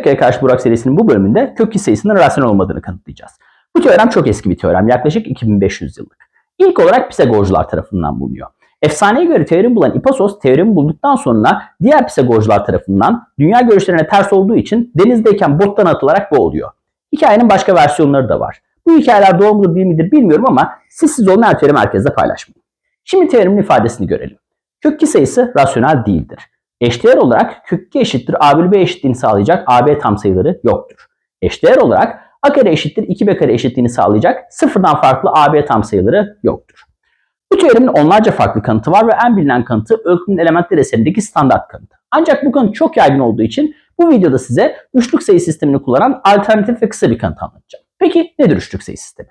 K'ye karşı Burak serisinin bu bölümünde kök 2 sayısının rasyonel olmadığını kanıtlayacağız. Bu teorem çok eski bir teorem. Yaklaşık 2500 yıllık. İlk olarak Pisagorcular tarafından bulunuyor. Efsaneye göre teoremi bulan Ipasos teoremi bulduktan sonra diğer Pisagorcular tarafından dünya görüşlerine ters olduğu için denizdeyken bottan atılarak boğuluyor. Hikayenin başka versiyonları da var. Bu hikayeler doğru mudur değil midir bilmiyorum ama siz siz her teoremi herkesle paylaşmayın. Şimdi teoremin ifadesini görelim. Kök 2 sayısı rasyonel değildir. Eşdeğer olarak kök 2 eşittir a bölü b eşitliğini sağlayacak ab tam sayıları yoktur. Eşdeğer olarak a kare eşittir 2b kare eşitliğini sağlayacak sıfırdan farklı ab tam sayıları yoktur. Bu teoremin onlarca farklı kanıtı var ve en bilinen kanıtı Öykünün Elementler eserindeki standart kanıtı. Ancak bu kanıt çok yaygın olduğu için bu videoda size üçlük sayı sistemini kullanan alternatif ve kısa bir kanıt anlatacağım. Peki nedir üçlük sayı sistemi?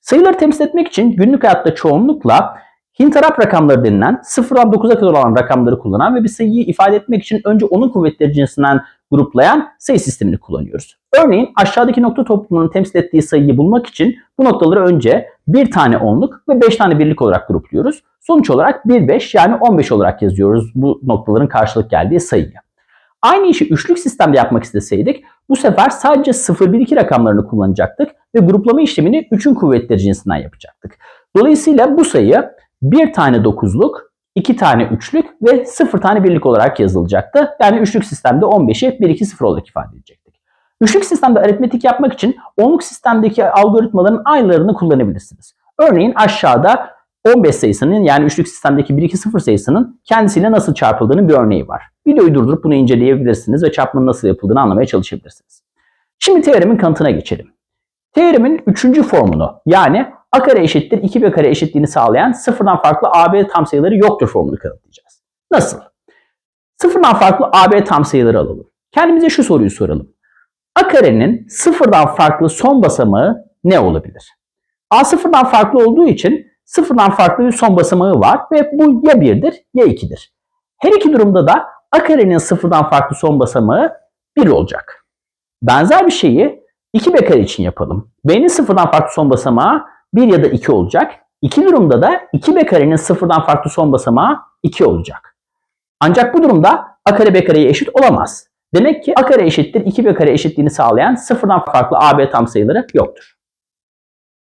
Sayıları temsil etmek için günlük hayatta çoğunlukla Hinterab rakamları denilen 0'dan 9'a kadar olan rakamları kullanan ve bir sayıyı ifade etmek için önce onun kuvvetleri cinsinden gruplayan sayı sistemini kullanıyoruz. Örneğin aşağıdaki nokta toplumunun temsil ettiği sayıyı bulmak için bu noktaları önce bir tane onluk ve 5 tane birlik olarak grupluyoruz. Sonuç olarak 1, 5 yani 15 olarak yazıyoruz bu noktaların karşılık geldiği sayıyı. Aynı işi üçlük sistemde yapmak isteseydik bu sefer sadece 0, 1, 2 rakamlarını kullanacaktık ve gruplama işlemini 3'ün kuvvetleri cinsinden yapacaktık. Dolayısıyla bu sayı bir tane dokuzluk, iki tane üçlük ve sıfır tane birlik olarak yazılacaktı. Yani üçlük sistemde 15'i 1, 2, 0 olarak ifade edecektik. Üçlük sistemde aritmetik yapmak için onluk sistemdeki algoritmaların aynılarını kullanabilirsiniz. Örneğin aşağıda 15 sayısının yani üçlük sistemdeki 1, 2, 0 sayısının kendisiyle nasıl çarpıldığının bir örneği var. Videoyu durdurup bunu inceleyebilirsiniz ve çarpmanın nasıl yapıldığını anlamaya çalışabilirsiniz. Şimdi teoremin kanıtına geçelim. Teoremin üçüncü formunu yani a kare eşittir 2b kare eşitliğini sağlayan sıfırdan farklı ab tam sayıları yoktur formunu kanıtlayacağız. Nasıl? Sıfırdan farklı ab tam sayıları alalım. Kendimize şu soruyu soralım. a karenin sıfırdan farklı son basamağı ne olabilir? a sıfırdan farklı olduğu için sıfırdan farklı bir son basamağı var ve bu ya 1'dir ya 2'dir. Her iki durumda da a karenin sıfırdan farklı son basamağı 1 olacak. Benzer bir şeyi 2b kare için yapalım. b'nin sıfırdan farklı son basamağı 1 ya da 2 olacak. İki durumda da 2b karenin sıfırdan farklı son basamağı 2 olacak. Ancak bu durumda a kare b kareye eşit olamaz. Demek ki a kare eşittir 2b kare eşitliğini sağlayan sıfırdan farklı ab tam sayıları yoktur.